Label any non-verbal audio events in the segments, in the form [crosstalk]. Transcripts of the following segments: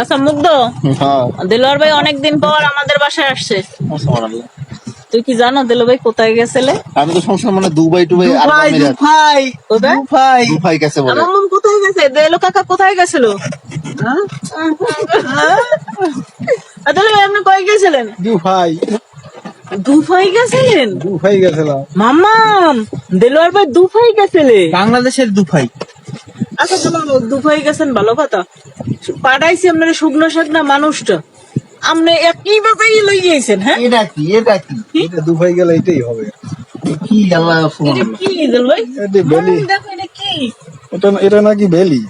আচ্ছা মুগ্ধ? হ্যাঁ। দিলওয়ার ভাই অনেকদিন পর আমাদের বাসায় আসছে। তুই কি জানো দিল ভাই কোথায় গেছিলে? আমি তো সবসময় মানে দুবাই টুবাই কোথায়? দুভাই দুবাই গেছে বলে। আমার মন কোথায় গেছে? দেলো কাকা কোথায় গেছিল? দিল ভাই আপনি কই গেছিলেন? দুভাই দুফাই গেছিলেন? দুভাই গেছিলাম। মামাম দেলোয়ার ভাই দুফাই গেছিলে? বাংলাদেশের দুভাই আচ্ছা চলো দুফাই গেছেন ভালো কথা। পাঠাইছি আপনার শুকনো শাকনা মানুষটা। আপনি একই বাজাই লই গিয়েছেন হ্যাঁ? এটা কি এটা কি? এটা দুভাই গেলে এটাই হবে। কি আল্লাহ এটা সুবহানাল্লাহ। কি দিল ভাই? এটা বেলি। দেখো এটা কি। এটা এটা নাকি বেলি?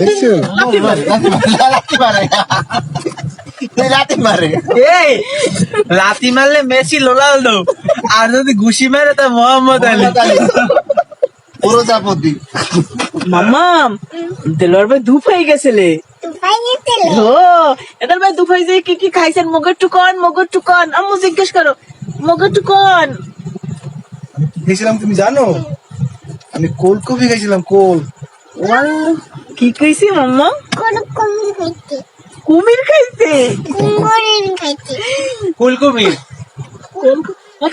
দেখছ লাথি মারে, এই লাতি মারলে মেসি রোনালদো। আর যদি ঘুষি মারে তা মোহাম্মদ আলী। পুরো প্রজাপতি। মামাম দেলোয়ার ভাই দুফাই গেছিলে। ও এদের ভাই দুফাই যে কি কি খাইছেন মগর টুকন মগর টুকন। আম্মু জিজ্ঞেস করো মগর টুকন। আমি কি খেয়েছিলাম তুমি জানো? আমি কোল কফি খাইছিলাম কোল। কি খাইছি। মাম্মা কোনো কুমির খাইতে কুমির খাইছে কুমড়ের খাইতে ফুলকপি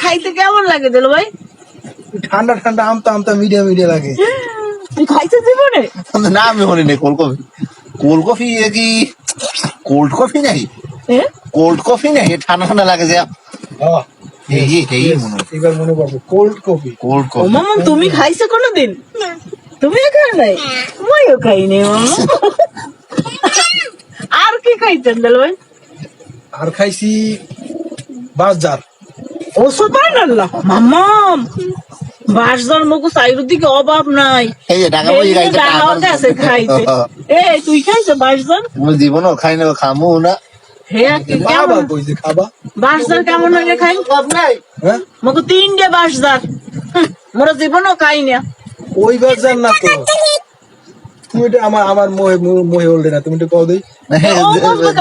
খাইতে কেমন লাগে দিল ভাই? ঠান্ডা ঠান্ডা আমতা আমতা মিডিয়া মিডিয়া লাগে। [laughs] তুই খাইছে জীবনে? না আমি হলি নাই কোল্ড কফি কোল্ড কফি এ কি কোল্ড কফি নাই? কোল্ড কফি নাই? ঠান্ডা ঠান্ডা লাগে যে এবার মনে করব কোল্ড কফি কোল্ড ও কফি মামা তুমি খাইছো কোনোদিন? না। তুমি খাই নাই? মইও খাইনি মামা। আর কি খাইছেন দিল ভাই আর খাইছি বাজার। ও সুপার আল্লাহ বাসদার মুখো সাইডের দিকে অভাব নাই। এই যে আছে খাইতে। তুই খাইছো বাসদার আমি জীবনও খাই না খামু না। বাসদার কেমন? হলে খাই? হ্যাঁ মগো তিনটে বাসদার মোর জীবনও খাই না ওই বাজার না তো তুমি এটা আমার আমার মোহে মোহে ওল্ডে না তুমি এটা কও দেই।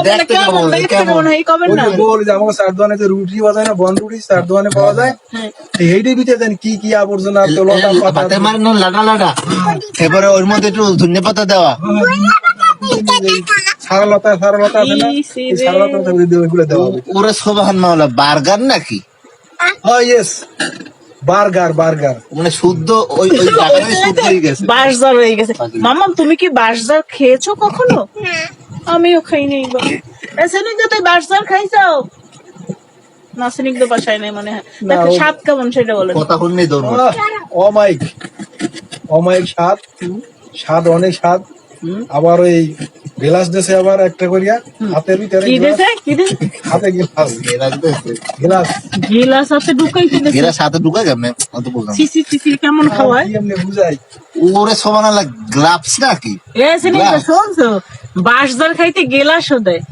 দেখতে কেমন? কেমন কেমন? কেমন হয় কবে ওই না যে বল যে যে রুটি না বন রুটি চার দোকানে পাওয়া যায়। হ্যাঁ। এইটাই ভিতরে জানি কি কি আবর্জনা তো লতা পাতা। ভাতের মারে না লাডা লাডা। এবারে ওর মধ্যে একটু ধনে পাতা দেওয়া। সারা লতা আছে না? ওরে সোবাহান মাওলা বার্গার নাকি? হ্যাঁ ইয়েস বার্গার বার্গার। মানে শুদ্ধ ওই ওই [laughs] জায়গাটাই শুদ্ধ হয়ে গেছে। বাসদার হয়ে গেছে। মামাম তুমি কি বাসদার খেয়েছো কখনো? আমিও খাইনি এসেনিক তুই বাসদার খাইছাও নাসিনিক তো বাসায় নাই মনে হয়। দেখো স্বাদ কেমন সেটা বলে। কথা শুনলেই দৌড় অমাইক অমাইক স্বাদ স্বাদ অনেক স্বাদ আবার ওই গ্লাস দেশে আবার একটা করিয়া হাতের ভিতরে কি কি দেছে? হাতে গ্লাস। গ্লাস গিলাস। আছে ঢুকাই কি কেমনে? অত না। সিসি সিসি কেমন খাওয়ায়? কি এমনি বুঝাই? ওরে সমান আলা গ্লাভস নাকি? তো গ্লাস। শুনছো বাসদার খাইতে দেয়।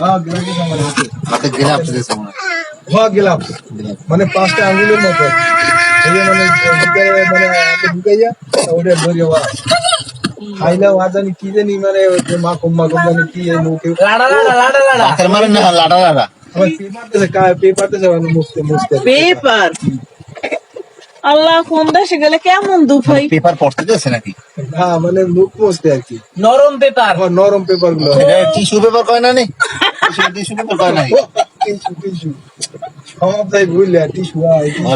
হ্যাঁ গ্লাস দিছে আমার হাতে। হাতে গ্লাভস মনে হ্যাঁ। গ্লাস মানে পাঁচটা আঙ্গুলের মতো। এই মানে মানে ঢুকাইয়া ওটা ধরিয়া খাইলে আর জানি কি জানি মানে মা কম্মা কম্মা জানি কি এই মুখে না লাডা লাডা আমার পেপার দেশে পেপার দেশে মানে মুছতে মুছতে পেপার? আল্লাহ কোন দেশে গেলে কেমন দুফাই পেপার পড়তে দিয়েছে নাকি? হ্যাঁ মানে মুখ মুছতে আর কি। নরম পেপার। নরম পেপারগুলো টিস্যু পেপার কয় না নি? টিস্যু পেপার কয় নাই টিস্যু টিস্যু সব বুঝলে টিস্যু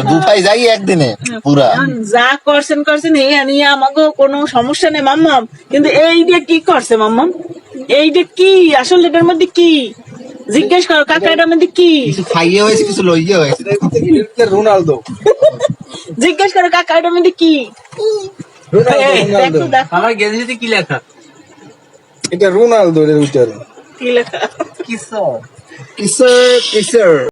দুপাই যাই একদিনে পুরা। যা করছেন করছেন এই নিয়ে আমাকে কোনো সমস্যা নেই মাম্মাম। কিন্তু এইটা কি করছে মাম্মাম? এইটা কি? আসলে এটার মধ্যে কি? জিজ্ঞেস করো কাকা এটার মধ্যে কি? কিছু খাইয়ে হয়েছে কিছু লইয়ে হয়েছে। রোনালদো। জিজ্ঞেস করো কাকা এটার মধ্যে কি? আমার গেঞ্জিতে লেখা? এটা রোনালদো এর উচ্চারণ কি লেখা Kisser, kisser.